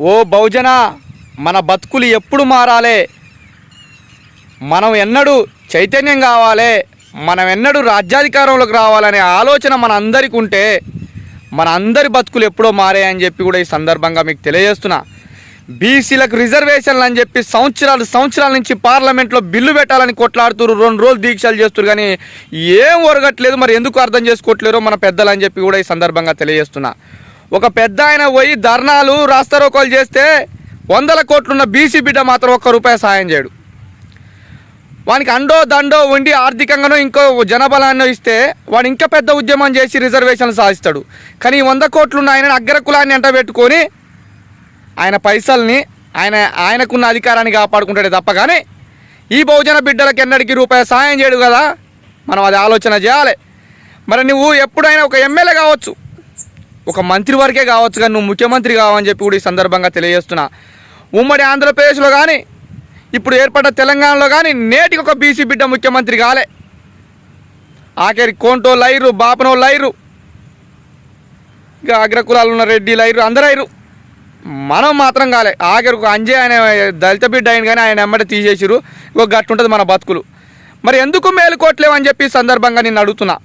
ఓ బహుజన మన బతుకులు ఎప్పుడు మారాలే? మనం ఎన్నడూ చైతన్యం కావాలి? మనం ఎన్నడూ రాజ్యాధికారంలోకి రావాలనే ఆలోచన మన అందరికి ఉంటే మన అందరి బతుకులు ఎప్పుడో మారాయని చెప్పి కూడా ఈ సందర్భంగా మీకు తెలియజేస్తున్నా. బీసీలకు రిజర్వేషన్లు అని చెప్పి సంవత్సరాలు సంవత్సరాల నుంచి పార్లమెంట్లో బిల్లు పెట్టాలని కొట్లాడుతున్నారు రెండు రోజులు దీక్షలు చేస్తారు కానీ ఏం ఒరగట్లేదు మరి ఎందుకు అర్థం చేసుకోవట్లేరో మన పెద్దలు అని చెప్పి కూడా ఈ సందర్భంగా తెలియజేస్తున్నా. ఒక పెద్ద ఆయన పోయి ధర్నాలు రాస్తారోకోలు చేస్తే వందల కోట్లున్న బీసీ బిడ్డ మాత్రం ఒక్క రూపాయి సాయం చేయడు. వానికి అండో దండో ఉండి ఆర్థికంగానో ఇంకో జనబలాన్నో ఇస్తే వాడు ఇంకా పెద్ద ఉద్యమం చేసి రిజర్వేషన్లు సాధిస్తాడు. కానీ వంద కోట్లున్న ఆయన అగ్ర కులాన్ని ఎంట పెట్టుకొని ఆయన పైసల్ని ఆయన ఆయనకున్న అధికారాన్ని కాపాడుకుంటాడే తప్ప కానీ ఈ బహుజన బిడ్డలకు ఎన్నడికి రూపాయి సాయం చేయడు కదా? మనం అది ఆలోచన చేయాలి. మరి నువ్వు ఎప్పుడైనా ఒక ఎమ్మెల్యే కావచ్చు. ఒక మంత్రి వరకే కావచ్చు కానీ నువ్వు ముఖ్యమంత్రి కావని చెప్పి కూడా ఈ సందర్భంగా తెలియజేస్తున్నా. ఉమ్మడి ఆంధ్రప్రదేశ్లో కానీ ఇప్పుడు ఏర్పడ్డ తెలంగాణలో కానీ నేటికి ఒక బీసీ బిడ్డ ముఖ్యమంత్రి కాలే. ఆఖరి కోంటో లైరు బాపనో లైరు ఇంకా అగ్రకులాలు ఉన్న రెడ్డి లైరు అందరూ అయిరు మనం మాత్రం కాలే. ఆఖరి ఒక అంజయ్ ఆయన దళిత బిడ్డ అయిన కానీ ఆయన ఎమ్మటి తీసేసిరు ఇంకో గట్టుంటుంది మన బతుకులు. మరి ఎందుకు మేలుకోవట్లేవు అని చెప్పి సందర్భంగా నేను అడుగుతున్నా.